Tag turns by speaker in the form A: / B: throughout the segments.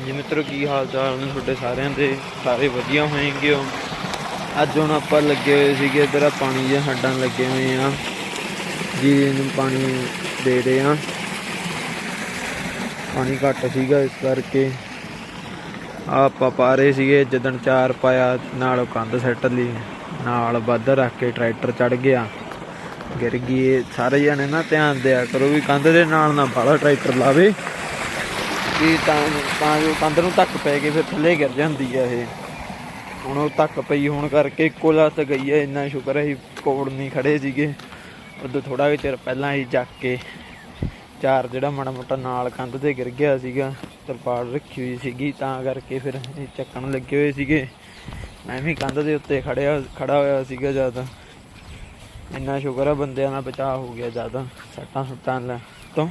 A: ਹਾਂਜੀ ਮਿੱਤਰੋ, ਕੀ ਹਾਲ ਚਾਲ ਨੇ ਤੁਹਾਡੇ ਸਾਰਿਆਂ ਦੇ? ਸਾਰੇ ਵਧੀਆ ਹੋਣਗੇ ਹੋ ਅੱਜ ਹੁਣ ਆਪਾਂ ਲੱਗੇ ਹੋਏ ਸੀਗੇ, ਇਧਰ ਆ ਪਾਣੀ ਦੇ ਹੱਡਾਂ ਲੱਗੇ ਹੋਏ ਆ। ਜੀ ਨੂੰ ਪਾਣੀ ਦੇ ਰਹੇ ਆ। ਪਾਣੀ ਘੱਟ ਸੀਗਾ ਇਸ ਕਰਕੇ। ਆਹ ਆਪਾਂ ਪਾ ਰਹੇ ਸੀਗੇ, ਜਦਣ ਚਾਰ ਪਾਇਆ, ਨਾਲ ਕੰਧ ਸੈੱਟ ਲਈ। ਨਾਲ ਵੱਧ ਰੱਖ ਕੇ ਟਰੈਕਟਰ ਚੜ ਗਿਆ। ਗਿਰ ਗਈ ਸਾਰੇ ਜਣੇ ਨਾ ਧਿਆਨ ਦਿਆ ਕਰੋ ਵੀ ਕੰਧ ਦੇ ਨਾਲ ਨਾ ਬਾਹਲਾ ਟਰੈਕਟਰ ਲਾਵੇ। ਕਿ ਤਾਂ ਤਾਂ ਜੋ ਕੰਧ ਨੂੰ ਧੱਕ ਪੈ ਕੇ ਫਿਰ ਥੱਲੇ ਗਿਰ ਜਾਂਦੀ ਆ ਇਹ। ਹੁਣ ਉਹ ਧੱਕ ਪਈ ਹੋਣ ਕਰਕੇ ਇੱਕੋ ਲੱਤ ਗਈ ਹੈ ਇੰਨਾ ਸ਼ੁਕਰ ਹੈ ਕੋੜ ਨਹੀਂ ਖੜੇ ਸੀਗੇ। ਉਦੋਂ ਥੋੜਾ ਜਿਹਾ ਚਿਰ ਪਹਿਲਾਂ ਹੀ ਚੱਕ ਕੇ ਚਾਰ ਜਿਹੜਾ ਮਾੜਾ ਮੋਟਾ ਨਾਲ ਕੰਧ ਤੇ ਗਿਰ ਗਿਆ ਸੀਗਾ, ਤਰਪਾਲ ਰੱਖੀ ਹੋਈ ਸੀਗੀ, ਤਾਂ ਕਰਕੇ ਫਿਰ ਇਹ ਚੱਕਣ ਲੱਗੇ ਹੋਏ ਸੀਗੇ। ਮੈਂ ਵੀ ਕੰਧ ਦੇ ਉੱਤੇ ਖੜਿਆ, ਖੜਾ ਹੋਇਆ ਸੀਗਾ ਜ਼ਿਆਦਾ। ਇੰਨਾ ਸ਼ੁਕਰ ਹੈ ਬੰਦਿਆਂ ਦਾ ਬਚਾਅ ਹੋ ਗਿਆ ਜ਼ਿਆਦਾ ਸੱਟਾਂ ਸੁੱਟਾਂ ਲੈ ਤੋਂ।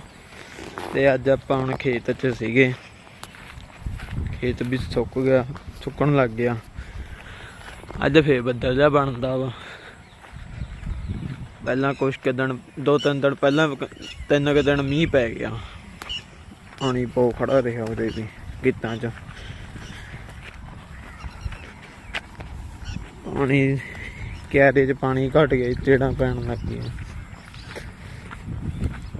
A: ਤੇ ਅੱਜ ਆਪਾਂ ਹੁਣ ਖੇਤ 'ਚ ਸੀਗੇ। ਖੇਤ ਵੀ ਸੁੱਕ ਗਿਆ, ਸੁੱਕਣ ਲੱਗ ਗਿਆ। ਅੱਜ ਫੇਰ ਬੱਦਲ ਜਿਹਾ ਬਣਦਾ ਵਾ। ਪਹਿਲਾਂ ਕੁਛ ਕੁ ਦਿਨ, ਦੋ ਤਿੰਨ ਦਿਨ ਪਹਿਲਾਂ ਤਿੰਨ ਕੁ ਦਿਨ ਮੀਂਹ ਪੈ ਗਿਆ। ਪਾਣੀ ਪੋ ਖੜਾ ਰਿਹਾ ਉਹਦੇ ਵੀ ਗਿੱਤਾਂ 'ਚ। ਪਾਣੀ, ਕਿਆਰੇ 'ਚ ਪਾਣੀ ਘਟ ਗਿਆ ਜਿਹੜਾ ਪੈਣ ਲੱਗ ਗਿਆ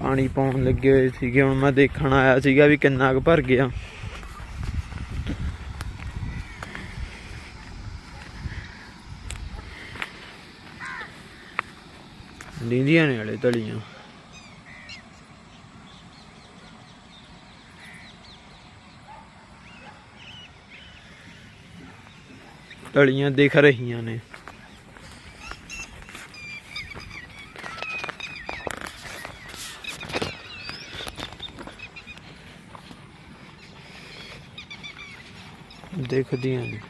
A: ਪਾਣੀ ਪਾਉਣ ਲੱਗੇ ਹੋਏ ਸੀਗੇ। ਹੁਣ ਮੈਂ ਦੇਖਣ ਆਇਆ ਸੀਗਾ ਵੀ ਕਿੰਨਾ ਕੁ ਭਰ ਗਿਆ। ਨੀਂਦੀਆਂ ਨੇ ਵਾਲੇ ਤਲੀਆਂ। ਤਲੀਆਂ ਦਿਖ ਰਹੀਆਂ ਨੇ। ਦਿਖਦੀਆਂ ਨੇ।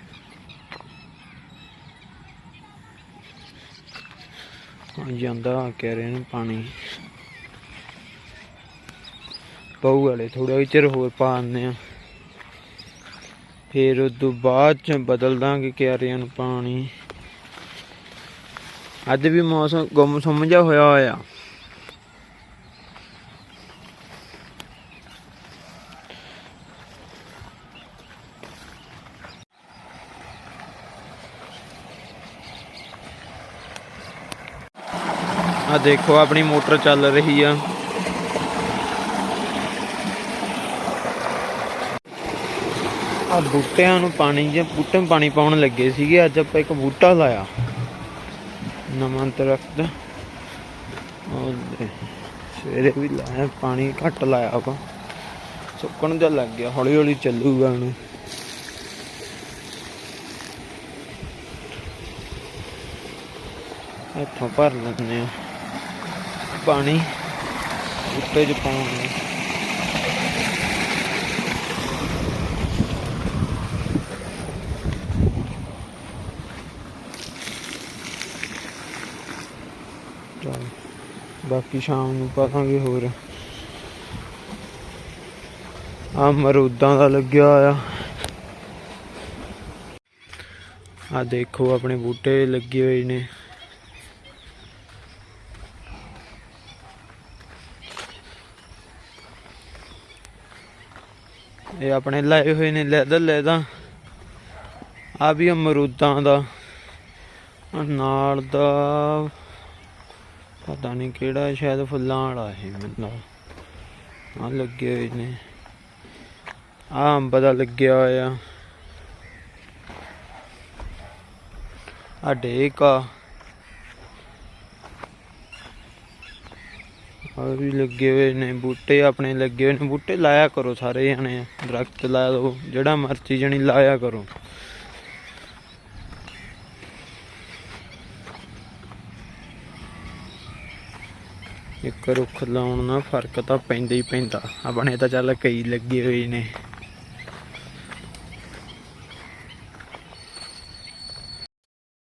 A: ਹਾਂ ਜਾਂਦਾ ਕਹਿ ਰਹੇ ਨੇ ਪਾਣੀ। ਪਊ ਵਾਲੇ ਥੋੜਾ ਚਿਰ ਹੋਰ ਪਾ ਆਉਂਦੇ ਆ ਫਿਰ ਉਸ ਤੋਂ ਬਾਅਦ ਚ ਬਦਲ ਦਾਂਗੇ ਕਿਆਰਿਆਂ ਨੂੰ ਪਾਣੀ। ਅੱਜ ਵੀ ਮੌਸਮ ਗੁੰਮ ਸਮਝਿਆ ਹੋਇਆ ਹੋਇਆ। ਆ ਦੇਖੋ, ਆਪਣੀ ਮੋਟਰ ਚੱਲ ਰਹੀ ਆ। ਆ ਬੂਟਿਆਂ ਨੂੰ ਪਾਣੀ ਜੇ ਬੂਟੇ ਨੂੰ ਪਾਣੀ ਪਾਉਣ ਲੱਗੇ ਸੀਗੇ, ਅੱਜ ਆਪਾਂ ਇੱਕ ਬੂਟਾ ਲਾਇਆ। ਨਵਾਂ ਦਰਖਤ। ਉਹ ਸਵੇਰੇ ਵੀ ਲਾਇਆ, ਪਾਣੀ ਘੱਟ ਲਾਇਆ ਆਪਾਂ। ਸੁੱਕਣ ਜਿਹਾ ਲੱਗ ਗਿਆ ਹੌਲੀ ਹੌਲੀ ਚੱਲੂਗਾ ਉਹਨੂੰ ਇੱਥੋਂ ਭਰ ਲੈਂਦੇ ਆ। ਪਾਣੀ ਉੱਤੇ ਚ ਪਾਉਣ ਨੂੰ। ਬਾਕੀ ਸ਼ਾਮ ਨੂੰ ਪਾਵਾਂਗੇ ਹੋਰ। ਆ ਮਰੂਦਾਂ ਦਾ ਲੱਗਿਆ ਆ ਆ ਦੇਖੋ, ਆਪਣੇ ਬੂਟੇ ਲੱਗੇ ਹੋਏ ਨੇ। ਇਹ ਆਪਣੇ ਲਾਏ ਹੋਏ ਨੇ ਲੈਦਰ ਲੈਦਾ। ਆ ਵੀ ਅਮਰੂਦਾਂ ਦਾ, ਨਾਲ ਦਾ, ਪਤਾ ਨਹੀਂ ਕਿਹੜਾ, ਸ਼ਾਇਦ ਫੁੱਲਾਂ ਵਾਲਾ ਇਹ ਮੈਨੂੰ ਆ ਲੱਗੇ ਹੋਏ ਨੇ। ਆ ਅੰਬ ਦਾ ਲੱਗਿਆ ਹੋਇਆ। ਆ ਡੇਕਾ ਆ ਵੀ ਲੱਗੇ ਹੋਏ ਨੇ, ਬੂਟੇ ਆਪਣੇ ਲੱਗੇ ਹੋਏ ਨੇ। ਬੂਟੇ ਲਾਇਆ ਕਰੋ ਸਾਰੇ ਜਣੇ, ਦਰਖਤ ਲਾ ਲਓ ਜਿਹੜਾ ਮਰਜ਼ੀ ਜਣੀ ਲਾਇਆ ਕਰੋ। ਇੱਕ ਰੁੱਖ ਲਾਉਣ ਨਾਲ ਫ਼ਰਕ ਤਾਂ ਪੈਂਦਾ ਹੀ ਪੈਂਦਾ, ਆਪਣੇ ਤਾਂ ਚੱਲ ਕਈ ਲੱਗੇ ਹੋਏ ਨੇ।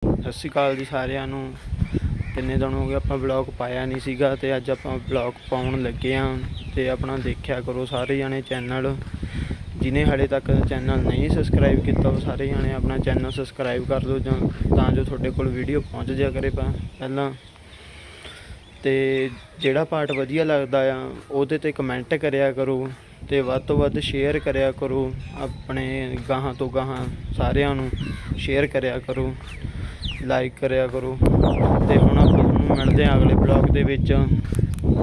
A: ਸਤਿ ਸ਼੍ਰੀ ਅਕਾਲ ਜੀ ਸਾਰਿਆਂ ਨੂੰ। ਕਿੰਨੇ ਦਿਨ ਹੋ ਗਏ ਆਪਾਂ ਵਲੌਗ ਪਾਇਆ ਨਹੀਂ ਸੀਗਾ ਤੇ ਅੱਜ ਆਪਾਂ ਵਲੌਗ ਪਾਉਣ ਲੱਗੇ ਆਂ ਤੇ ਆਪਣਾ ਦੇਖਿਆ ਕਰੋ ਸਾਰੇ ਜਾਣੇ ਚੈਨਲ ਜਿਨੇ ਹਾਲੇ ਤੱਕ ਚੈਨਲ ਨਹੀਂ ਸਬਸਕ੍ਰਾਈਬ ਕੀਤਾ, ਉਹ ਸਾਰੇ ਜਾਣੇ ਆਪਣਾ ਚੈਨਲ ਸਬਸਕ੍ਰਾਈਬ ਕਰ ਲਓ ਜਾਂ ਤਾਂ ਜੋ ਤੁਹਾਡੇ ਕੋਲ ਵੀਡੀਓ ਪਹੁੰਚ ਜਾ ਕਰੇ ਪਹਿਲਾਂ। ਤੇ ਜਿਹੜਾ ਪਾਰਟ ਵਧੀਆ ਲੱਗਦਾ ਆ, ਉਹਦੇ ਤੇ ਕਮੈਂਟ ਕਰਿਆ ਕਰੋ ਤੇ ਵੱਧ ਤੋਂ ਵੱਧ ਸ਼ੇਅਰ ਕਰਿਆ ਕਰੋ ਆਪਣੇ ਗਾਹਾਂ ਤੋਂ ਗਾਹਾਂ ਸਾਰਿਆਂ ਨੂੰ ਸ਼ੇਅਰ ਕਰਿਆ ਕਰੋ। ਲਾਈਕ ਕਰਿਆ ਕਰੋ। ਤੇ ਹੁਣ ਆਪਾਂ ਨੂੰ ਮਿਲਦੇ ਆਂ ਅਗਲੇ ਬਲੌਗ ਦੇ ਵਿੱਚ।